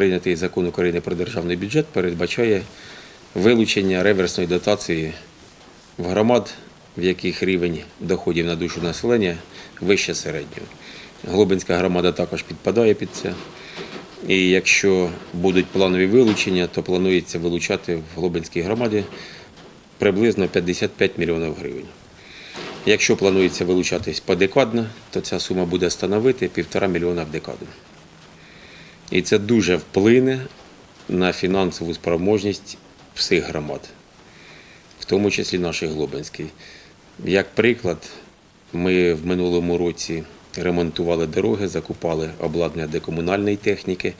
Прийнятий закон України про державний бюджет передбачає вилучення реверсної дотації в громад, в яких рівень доходів на душу населення вище середнього. Глобинська громада також підпадає під це. І якщо будуть планові вилучення, то планується вилучати в Глобинській громаді приблизно 55 мільйонів гривень. Якщо планується вилучатись подекадно, то ця сума буде становити півтора мільйона в декаду. І це дуже вплине на фінансову спроможність всіх громад, в тому числі нашої Глобинської. Як приклад, ми в минулому році ремонтували дороги, закупали обладнання декомунальної техніки.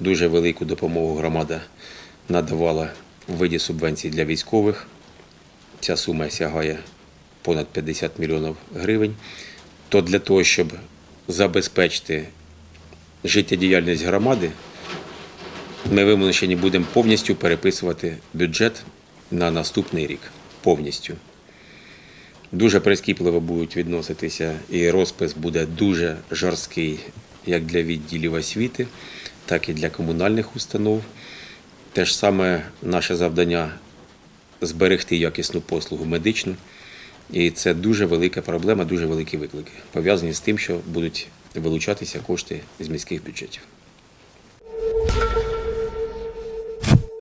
Дуже велику допомогу громада надавала у виді субвенцій для військових. Ця сума сягає понад 50 мільйонів гривень. То для того, щоб забезпечити життєдіяльність громади, ми вимушені будемо повністю переписувати бюджет на наступний рік. Повністю. Дуже прискіпливо будуть відноситися, і розпис буде дуже жорсткий як для відділів освіти, так і для комунальних установ. Те ж саме наше завдання зберегти якісну послугу медичну. І це дуже велика проблема, дуже великі виклики, пов'язані з тим, що будуть вилучатися кошти з міських бюджетів.